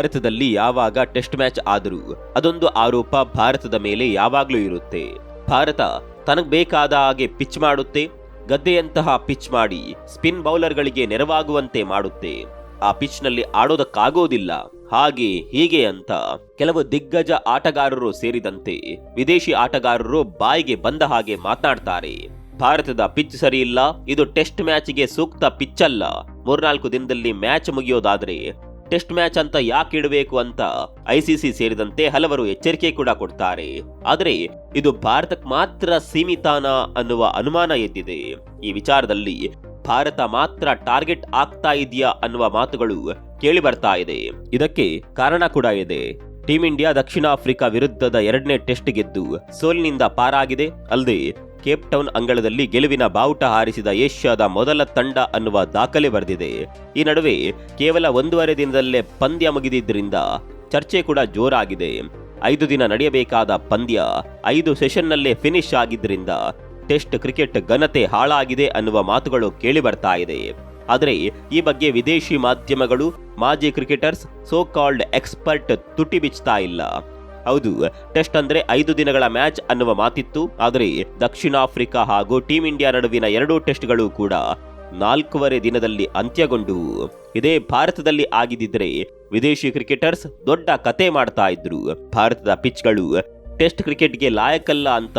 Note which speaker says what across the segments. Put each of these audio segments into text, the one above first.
Speaker 1: ಭಾರತದಲ್ಲಿ ಯಾವಾಗ test match ಆದರೂ ಅದೊಂದು ಆರೋಪ ಭಾರತದ ಮೇಲೆ ಯಾವಾಗಲೂ ಇರುತ್ತೆ. ಭಾರತ ತನಗ್ ಬೇಕಾದ ಹಾಗೆ ಪಿಚ್ ಮಾಡುತ್ತೆ, ಗದ್ದೆಯಂತಹ ಪಿಚ್ ಮಾಡಿ ಸ್ಪಿನ್ ಬೌಲರ್ಗಳಿಗೆ ನೆರವಾಗುವಂತೆ ಮಾಡುತ್ತೆ. ಆ ಪಿಚ್ನಲ್ಲಿ ಆಡೋದಕ್ಕಾಗೋದಿಲ್ಲ. ಹಾಗೆ ಹೀಗೆ ಅಂತ ಕೆಲವು ದಿಗ್ಗಜ ಆಟಗಾರರು ಸೇರಿದಂತೆ ವಿದೇಶಿ ಆಟಗಾರರು ಬಾಯಿಗೆ ಬಂದ ಹಾಗೆ ಮಾತನಾಡ್ತಾರೆ. ಭಾರತದ ಪಿಚ್ ಸರಿಯಿಲ್ಲ ಇದು ಟೆಸ್ಟ್ ಮ್ಯಾಚ್ಗೆ ಸೂಕ್ತ ಪಿಚ್ ಅಲ್ಲ ಮೂರ್ನಾಲ್ಕು ದಿನದಲ್ಲಿ ಮ್ಯಾಚ್ ಮುಗಿಯೋದಾದ್ರೆ ಟೆಸ್ಟ್ ಮ್ಯಾಚ್ ಅಂತ ಯಾಕೆ ಇಡಬೇಕು ಅಂತ ಐಸಿಸಿ ಸೇರಿದಂತೆ ಹಲವರು ಎಚ್ಚರಿಕೆ ಕೂಡ ಕೊಡ್ತಾರೆ. ಆದರೆ ಇದು ಭಾರತಕ್ಕೆ ಮಾತ್ರ ಸೀಮಿತಾನ ಅನ್ನುವ ಅನುಮಾನ ಎದ್ದಿದೆ. ಈ ವಿಚಾರದಲ್ಲಿ ಭಾರತ ಮಾತ್ರ ಟಾರ್ಗೆಟ್ ಆಗ್ತಾ ಇದೆಯಾ ಅನ್ನುವ ಮಾತುಗಳು ಕೇಳಿ ಬರ್ತಾ ಇದೆ. ಇದಕ್ಕೆ ಕಾರಣ ಕೂಡ ಇದೆ. ಟೀಂ ಇಂಡಿಯಾ ದಕ್ಷಿಣ ಆಫ್ರಿಕಾ ವಿರುದ್ಧದ ಎರಡನೇ ಟೆಸ್ಟ್ ಗೆದ್ದು ಸೋಲಿನಿಂದ ಪಾರಾಗಿದೆ. ಅಲ್ಲದೆ ಕೇಪ್ ಟೌನ್ ಅಂಗಳದಲ್ಲಿ ಗೆಲುವಿನ ಬಾವುಟ ಹಾರಿಸಿದ ಏಷ್ಯಾದ ಮೊದಲ ತಂಡ ಅನ್ನುವ ದಾಖಲೆ ಬರೆದಿದೆ. ಈ ನಡುವೆ ಕೇವಲ ಒಂದೂವರೆ ದಿನದಲ್ಲೇ ಪಂದ್ಯ ಮುಗಿದಿದ್ದರಿಂದ ಚರ್ಚೆ ಕೂಡ ಜೋರಾಗಿದೆ. ಐದು ದಿನ ನಡೆಯಬೇಕಾದ ಪಂದ್ಯ ಐದು ಸೆಷನ್ನಲ್ಲೇ ಫಿನಿಶ್ ಆಗಿದ್ದರಿಂದ ಟೆಸ್ಟ್ ಕ್ರಿಕೆಟ್ ಘನತೆ ಹಾಳಾಗಿದೆ ಅನ್ನುವ ಮಾತುಗಳು ಕೇಳಿ ಬರ್ತಾ ಇದೆ. ಆದರೆ ಈ ಬಗ್ಗೆ ವಿದೇಶಿ ಮಾಧ್ಯಮಗಳು, ಮಾಜಿ ಕ್ರಿಕೆಟರ್ಸ್ ಸೋ ಕಾಲ್ಡ್ ಎಕ್ಸ್ಪರ್ಟ್ ತುಟಿ ಬಿಚ್ತಾ ಇಲ್ಲ. ಹೌದು, ಟೆಸ್ಟ್ ಅಂದ್ರೆ ಐದು ದಿನಗಳ ಮ್ಯಾಚ್ ಅನ್ನುವ ಮಾತಿತ್ತು. ಆದರೆ ದಕ್ಷಿಣ ಆಫ್ರಿಕಾ ಹಾಗೂ ಟೀಂ ಇಂಡಿಯಾ ನಡುವಿನ ಎರಡೂ ಟೆಸ್ಟ್ಗಳು ಕೂಡ ನಾಲ್ಕೂವರೆ ದಿನದಲ್ಲಿ ಅಂತ್ಯಗೊಂಡು, ಇದೇ ಭಾರತದಲ್ಲಿ ಆಗಿದ್ದಿದ್ರೆ ವಿದೇಶಿ ಕ್ರಿಕೆಟರ್ಸ್ ದೊಡ್ಡ ಕತೆ ಮಾಡ್ತಾ ಇದ್ರು. ಭಾರತದ ಪಿಚ್ಗಳು ಟೆಸ್ಟ್ ಕ್ರಿಕೆಟ್ಗೆ ಲಾಯಕಲ್ಲ ಅಂತ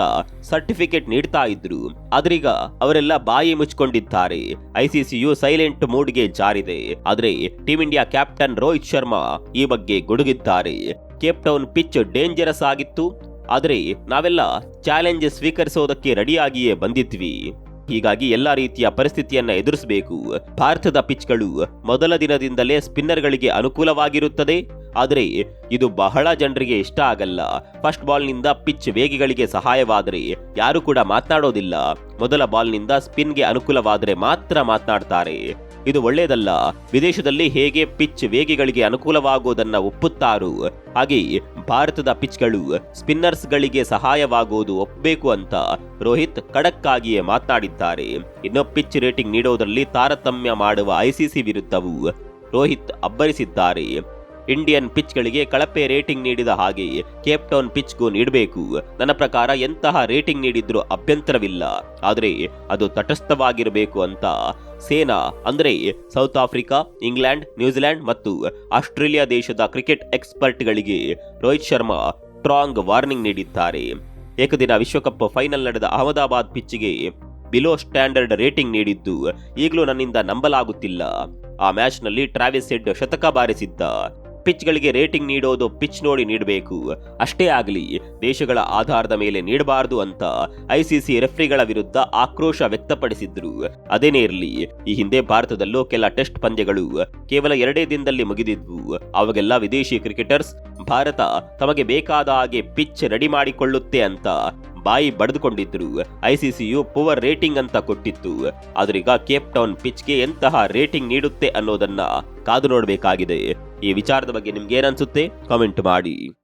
Speaker 1: ಸರ್ಟಿಫಿಕೇಟ್ ನೀಡ್ತಾ ಇದ್ರು. ಆದ್ರೀಗ ಅವರೆಲ್ಲ ಬಾಯಿ ಮುಚ್ಕೊಂಡಿದ್ದಾರೆ. ಐಸಿಸಿಯು ಸೈಲೆಂಟ್ ಮೂಡ್ಗೆ ಜಾರಿದೆ. ಆದ್ರೆ team India captain Rohit Sharma ಈ ಬಗ್ಗೆ ಗುಡುಗಿದ್ದಾರೆ. ಕೇಪ್ ಟೌನ್ ಪಿಚ್ ಡೇಂಜರಸ್ ಆಗಿತ್ತು. ಆದರೆ ನಾವೆಲ್ಲ ಚಾಲೆಂಜ್ ಸ್ವೀಕರಿಸೋದಕ್ಕೆ ರೆಡಿಯಾಗಿಯೇ ಬಂದಿದ್ವಿ. ಹೀಗಾಗಿ ಎಲ್ಲಾ ರೀತಿಯ ಪರಿಸ್ಥಿತಿಯನ್ನ ಎದುರಿಸಬೇಕು. ಭಾರತದ ಪಿಚ್ಗಳು ಮೊದಲ ದಿನದಿಂದಲೇ ಸ್ಪಿನ್ನರ್ಗಳಿಗೆ ಅನುಕೂಲವಾಗಿರುತ್ತದೆ. ಆದರೆ ಇದು ಬಹಳ ಜನರಿಗೆ ಇಷ್ಟ ಆಗಲ್ಲ. ಫಸ್ಟ್ ಬಾಲ್ನಿಂದ ಪಿಚ್ ವೇಗಿಗಳಿಗೆ ಸಹಾಯವಾದರೆ ಯಾರು ಕೂಡ ಮಾತನಾಡೋದಿಲ್ಲ. ಮೊದಲ ಬಾಲ್ನಿಂದ ಸ್ಪಿನ್ಗೆ ಅನುಕೂಲವಾದರೆ ಮಾತ್ರ ಮಾತನಾಡ್ತಾರೆ. ಇದು ಒಳ್ಳೆಯದಲ್ಲ ವಿದೇಶದಲ್ಲಿ ಹೇಗೆ ಪಿಚ್ ವೇಗಿಗಳಿಗೆ ಅನುಕೂಲವಾಗುವುದನ್ನು ಒಪ್ಪುತ್ತಾರೋ, ಹಾಗೆ ಭಾರತದ ಪಿಚ್ಗಳು ಸ್ಪಿನ್ನರ್ಸ್ಗಳಿಗೆ ಸಹಾಯವಾಗುವುದು ಒಪ್ಪಬೇಕು ಅಂತ ರೋಹಿತ್ ಖಡಕ್ ಆಗಿಯೇ ಮಾತನಾಡಿದ್ದಾರೆ. ಇನ್ನು ಪಿಚ್ ರೇಟಿಂಗ್ ನೀಡೋದರಲ್ಲಿ ತಾರತಮ್ಯ ಮಾಡುವ ಐಸಿಸಿ ವಿರುದ್ಧವೂ ರೋಹಿತ್ ಅಬ್ಬರಿಸಿದ್ದಾರೆ. ಇಂಡಿಯನ್ ಪಿಚ್ಗಳಿಗೆ ಕಳಪೆ ರೇಟಿಂಗ್ ನೀಡಿದ ಹಾಗೆ ಕೇಪ್ ಟೌನ್ ಪಿಚ್ಗೂ ನೀಡಬೇಕು ನನ್ನ ಪ್ರಕಾರ ಎಂತಹ ರೇಟಿಂಗ್ ನೀಡಿದ್ರೂ ಅಭ್ಯಂತರವಿಲ್ಲ. ಆದರೆ ಅದು ತಟಸ್ಥವಾಗಿರಬೇಕು ಅಂತ ಸೇನಾ, ಅಂದ್ರೆ South Africa England New Zealand ಮತ್ತು ಆಸ್ಟ್ರೇಲಿಯಾ ದೇಶದ ಕ್ರಿಕೆಟ್ ಎಕ್ಸ್ಪರ್ಟ್ಗಳಿಗೆ ರೋಹಿತ್ ಶರ್ಮಾ ಸ್ಟ್ರಾಂಗ್ ವಾರ್ನಿಂಗ್ ನೀಡಿದ್ದಾರೆ. ಏಕದಿನ ವಿಶ್ವಕಪ್ ಫೈನಲ್ ನಡೆದ ಅಹಮದಾಬಾದ್ ಪಿಚ್ಗೆ ಬಿಲೋ ಸ್ಟ್ಯಾಂಡರ್ಡ್ ರೇಟಿಂಗ್ ನೀಡಿದ್ದು ಈಗಲೂ ನನ್ನಿಂದ ನಂಬಲಾಗುತ್ತಿಲ್ಲ. ಆ ಮ್ಯಾಚ್ನಲ್ಲಿ ಟ್ರಾವಿಸ್ ಹೆಡ್ ಶತಕ ಬಾರಿಸಿದ್ದ ಪಿಚ್ಗಳಿಗೆ ರೇಟಿಂಗ್ ನೀಡೋದು ಪಿಚ್ ನೋಡಿ ನೀಡಬೇಕು. ಅಷ್ಟೇ ಆಗಲಿ, ದೇಶಗಳ ಆಧಾರದ ಮೇಲೆ ನೀಡಬಾರದು ಅಂತ ಐಸಿಸಿ ರೆಫ್ರಿಗಳ ವಿರುದ್ಧ ಆಕ್ರೋಶ ವ್ಯಕ್ತಪಡಿಸಿದ್ರು. ಅದೇನೇ ಇರಲಿ ಈ ಹಿಂದೆ ಭಾರತದಲ್ಲೂ ಕೆಲ ಟೆಸ್ಟ್ ಪಂದ್ಯಗಳು ಕೇವಲ ಎರಡೇ ದಿನದಲ್ಲಿ ಮುಗಿದಿದ್ವು. ಅವಾಗೆಲ್ಲ ವಿದೇಶಿ ಕ್ರಿಕೆಟರ್ಸ್, ಭಾರತ ತಮಗೆ ಬೇಕಾದ ಹಾಗೆ ಪಿಚ್ ರೆಡಿ ಮಾಡಿಕೊಳ್ಳುತ್ತೆ ಅಂತ ಬಾಯಿ ಬಡಿದುಕೊಂಡಿದ್ರು. ಐಸಿಸಿಯು ಪುವರ್ ರೇಟಿಂಗ್ ಅಂತ ಕೊಟ್ಟಿತ್ತು. ಆದ್ರೀಗ ಕೇಪ್ ಟೌನ್ ಪಿಚ್ಗೆ ಎಂತಹ ರೇಟಿಂಗ್ ನೀಡುತ್ತೆ ಅನ್ನೋದನ್ನ ಕಾದು ನೋಡಬೇಕಾಗಿದೆ. ಈ ವಿಚಾರದ ಬಗ್ಗೆ ನಿಮ್ಗೆ ಏನನ್ಸುತ್ತೆ ಕಾಮೆಂಟ್ ಮಾಡಿ.